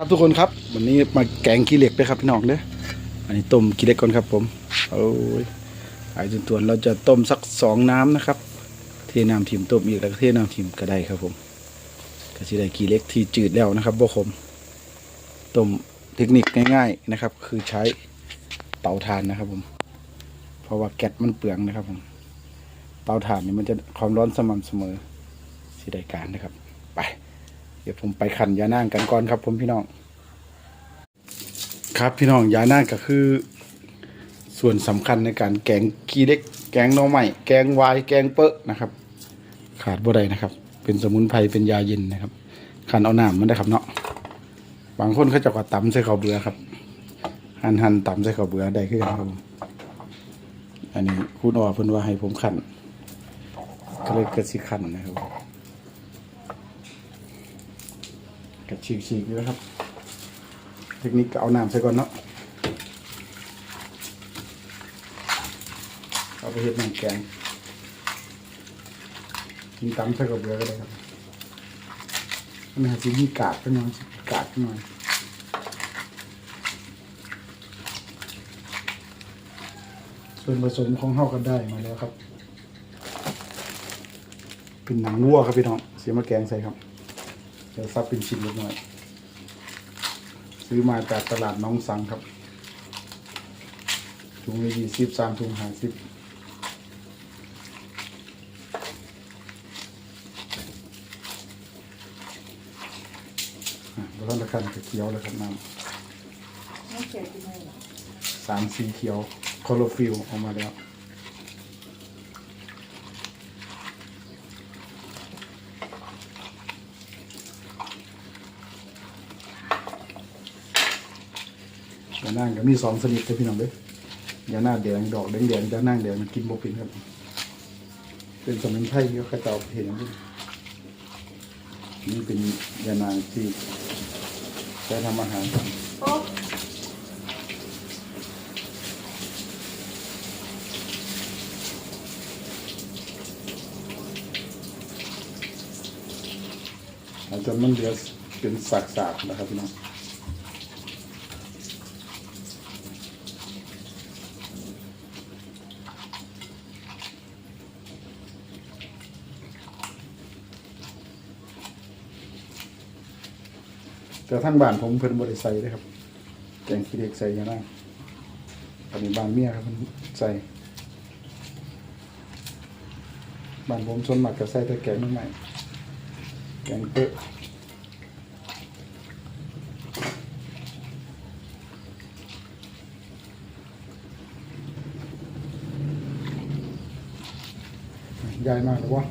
ครับทุกคนครับวันนี้มาแกงขี้เหล็กด้วยครับพี่น้องเด้ออันนี้ต้มขี้เหล็กก่อนครับผมโอ้ยหายจนตัวนเราจะต้มสักสองน้ำนะครับ เทน้ำทิมต้มอีกแล้วก็เทน้ำทิมก็ได้ครับผมก็จะได้ขี้เหล็กที่จืดแล้วนะครับบ่ขมต้มเทคนิคง่ายๆนะครับ คือใช้เตาถ่านนะครับผม เพราะว่าแก๊สมันเปลืองนะครับผมเตาถ่านนี่มันจะความร้อนสม่ำเสมอสิได้การนะครับ ดี๋ยวผมไปขันยานั่งกันก่อนครับผมพี่น้อง ครับพี่น้องยานั่งก็คือ ส่วนสำคัญในการแกงกีเล็ก แกงน่อไม้แกงวายแกงเปอะนะครับ ขาดบ่ได้นะครับ เป็นสมุนไพรเป็นยาเย็นนะครับขันเอาน้ำมันได้ครับเนาะบางคนเขาจะก็ตำใส่ข้าวเบื่อครับ หันหันตำใส่ข้าวเบื่อได้คือกันครับอันนี้คุณอ้อเพิ่นว่าให้ผมขันก็เลยเกิดสิขันนะครับ กัดฉีกๆอยู่นะครับ เทคนิคก็เอาน้ำใส่ก่อนเนาะเอาไปเฮ็ดน้ำแกงกินตำใส่กับเบือก็ได้ครับอันนี้จะมีกาดขึ้นหน่อยกาดขึ้นหน่อยส่วนผสมของเฮากันได้มาแล้วครับ เป็นหนังวัวครับพี่น้องเสียมาแกงใส่ครับ จะซับเป็นชิ้นเล็กน้อย ซื้อมาจากตลาดน้องสังครับ ถุงละยี่สิบสามถุงห้าสิบแล้วก็ระคันกับเขียวแล้วครับน้ไม่เขียวกินเลยเหรอำสามสีเขียวคอโรฟิลออกมาแล้ว ยานั่งก็มีสองชนิดเลยพี่น้องเด้อยาหน้าแดงดอกแดงแดงยานั่งแดงมันกินโบป็นครับ เป็นสมุนไพรที่เขาเจ้าเห็นด้วยนี่เป็นยานางที่ใช้ทำอาหารโอ้อาจจะมันเหลือเป็นสากๆนะครับพี่น้อง แต่ทั้งบ้านผมเพิ่นบริใส่เลยครับแกงขี้เหล็กใส่ยานั่งอันนี้บ้านเมียครับเพิ่นใส่บ้านผมส่วนมากจะใส่แต่แกงใหม่แกงเปอะยายมากหรือวะ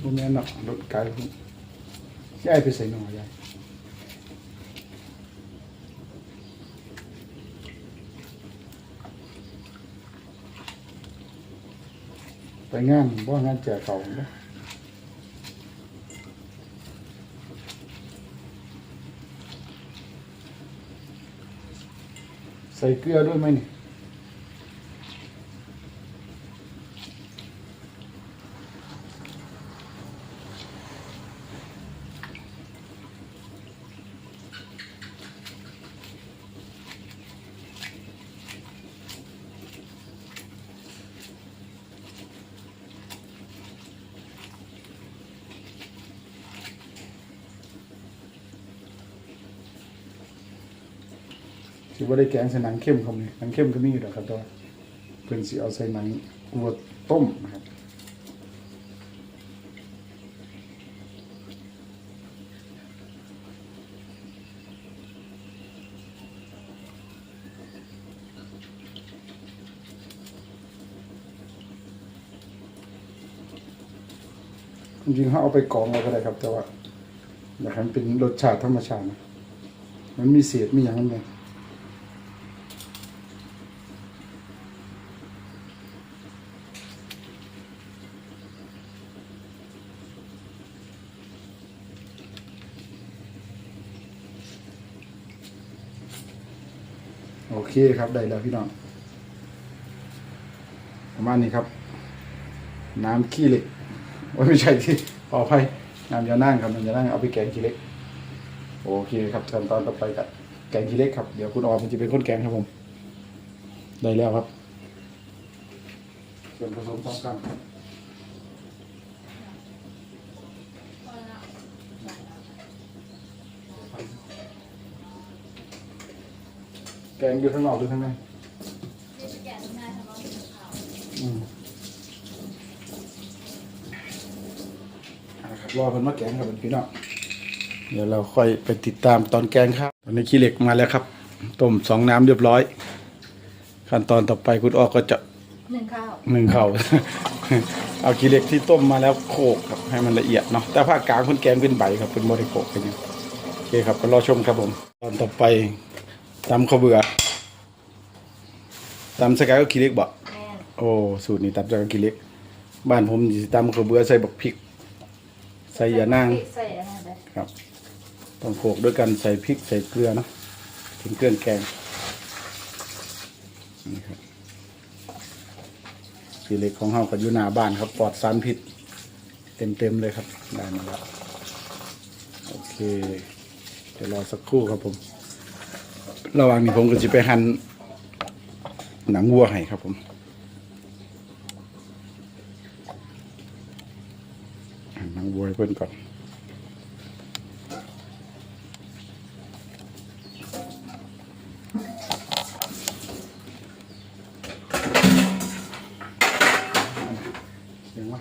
พวกนี้หนักรถไกล ยายไปใส่หน่อยายไปงานบ่งานแจกเขาเนาะใส่เกลือด้วยไหมนี่ ถือว่าได้แกงใส่หนังเข้มครับนี่หนังเข้มก็มีอยู่แล้วครับตัวเพิ่นสิเอาใส่หนังวัวต้มนะครับจริงๆเขาเอาไปกองเอาก็ได้ครับ แต่ว่าอยากให้มันเป็นรสชาติธรรมชาตินะมันมีเศษมีอย่างนั้นไงโอเคครับได้แล้วพี่น้องประมาณนี้ครับ น้ำขี้เหล็กโอ้ไม่ใช่ที่ขออภัยน้ำยานั่งครับน้ำยานั่งเอาไปแกงขี้เหล็กโอเคครับขั้นตอนต่อไปกับแกงขี้เหล็กครับเดี๋ยวคุณออมมันจะเป็นคนแกงครับผม ได้แล้วครับส่วนผสมสำคัญค แกงอยู่ข้างนอกหรือข้างในอืมเอาละครับรอเพิ่นมาแกงครับพี่น้องเดี๋ยวเราค่อยไปติดตามตอนแกงครับ ตอนนี้ขี้เหล็กมาแล้วครับ ต้มสองน้ำเรียบร้อย ขั้นตอนต่อไปคุณออกก็จะหนึ่งข้าวหนึ่งเขา เอาขี้เหล็กที่ต้มมาแล้วโขกครับให้มันละเอียดเนาะแต่ภาคกลางคนแกงเป็นใบครับเป็นบริโภคกันอยู่โอเคครับก็รอชมครับผม ตอนต่อไป ตำข้าวเบื่อตำสกายก็ขี้เหล็กบ่แม่นโอ้สูตรนี้ตำสกายก็ขี้เหล็ก บ้านผมสิตำข้าวเบื่อใส่บักพริก ใส่ยานาง ใส่อะไรไปครับต้องโขกด้วยกันใส่พริกใส่เกลือเนาะเป็นเครื่องแกงนี่ครับสีเหล็กของเฮากับอยู่หน้าบ้านครับปลอดสารพิษ เต็มเต็มๆเลยครับได้มาแล้วโอเคเดี๋ยวรอสักครู่ครับผม ระหว่างนี้ผมก็จะไปหั่นหนังวัวให้ครับผมหนังวัวให้เพื่อนก่อนเสียงวะ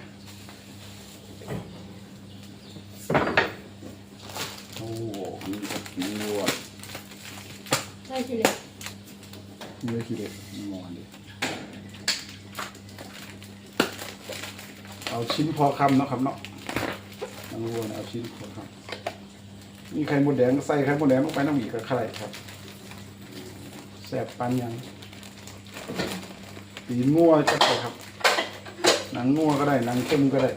โอ้โหนี่ก็กินวัว ใส่ทีเล็ก นี่ก็ขี้เด็กงอนดิเอา ชิ้นพอคำเนาะครับเนาะน้ำวัวเนี่ยเอาชิ้นพอคำนี่ไข่มดแดงใส่ไข่มดแดงลงไปน้ำอีกกับไข่ครับแสบปันยังปีนงัวจักไปครับ หนังงัวก็ได้ หนังเข้มก็ได้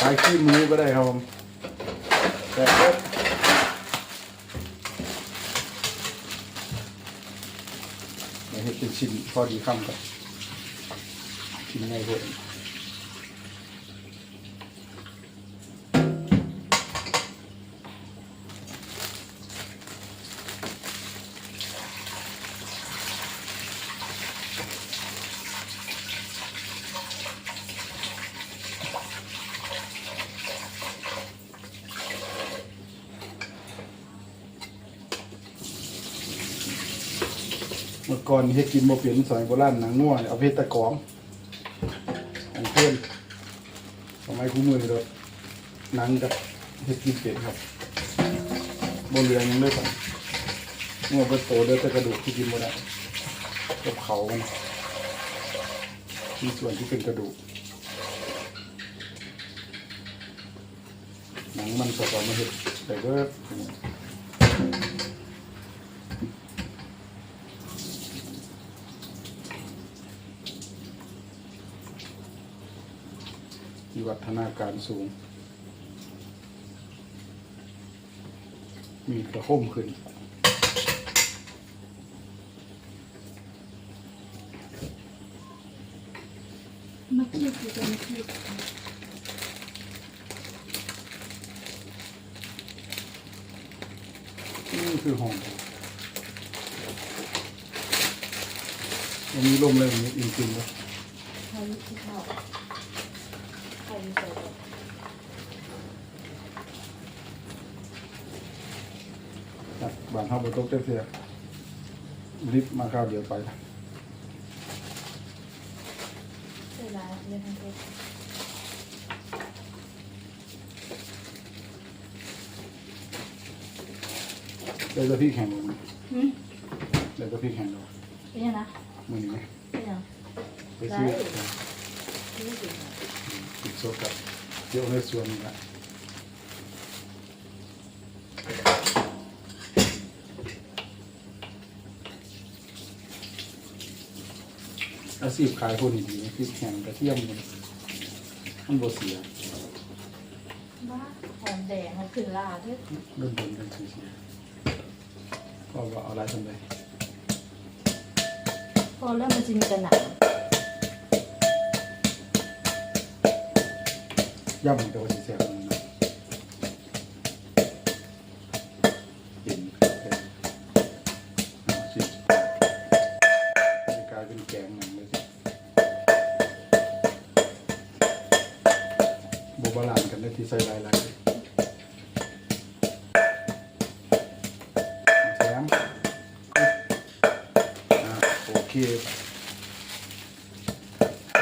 ปลายขี้มือก็ได้ครับผมแต่ก็ให้เป็นชิ้นพอดีคำครับชิ้นง่ายเพื่อ มื่อก่อนให้กินโมเปลี่ยนสมัยโบราณหนังงัวเนี่ยเอาเพชรตะกรองของเพื่อนสมัยคู่มือเลยหนังกับเฮ็ดกินเปลี่ยนครับบนเรือยังด้วยกันงัวเป็นโตเดือแต่กระดูกที่กินหมดได้กับเขามันมีส่วนที่เป็นกระดูกหนังมันสดออกมาเห็ดแต่ก็ วัฒนาการสูง มีกระห่มขึ้นมาคีบอยู่ตรงคีบนี่คือห้องวันนี้ลมเลยวันนี้จริงๆแล้ว ใส่ที่ข้าวใส่ใส่ไป จากบ้านเฮาบนโต๊ะเสียลิฟต์มาข้าวเดียวไปใส่ร้านเลยทั้งเพชรได้ตัวพี่แข่งเลยหืมได้ตัวพี่แข่งเลยเป็นยังนะมือนี้ไหมเป็นยังไปซื้อได้ไม่ถึงติดโซกับเที่ยวในสวนนี่แหละ อาชีพขายพวกนี้ดีคือแข่งกระเทียมมันมันโบเสียบ้าหอมแดงมันขึ้นลาด้วยเริ่มเป็นกันเสียก็ว่าเอาอะไรทำไปพอแล้วมันจะมีกระหน่ย่ำมันก็ว่าสิเสียมัน ที่ใส่หลายๆแถมโอเค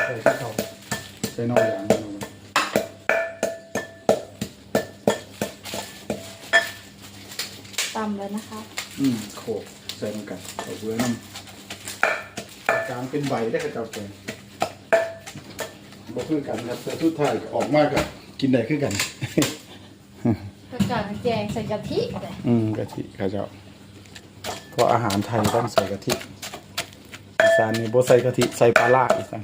ใส่ที่เขาใส่น้อยอย่างตำแล้วนะคะ อืมโขกใส่ลงกันเอาเบื้อน้ำกลางเป็นใบได้กระจ้าบไปบอกเพื่อกันครับแต่ทุดท้ายออกมากครับ กินได้คือกันกระกางแกงใส่กะทิเลยอืมกะทิข้าเจ้าเพราะอาหารไทยต้องใส่กะทิอีสานนี่บ่ใส่กะทิใส่ปลาล่าอีสาน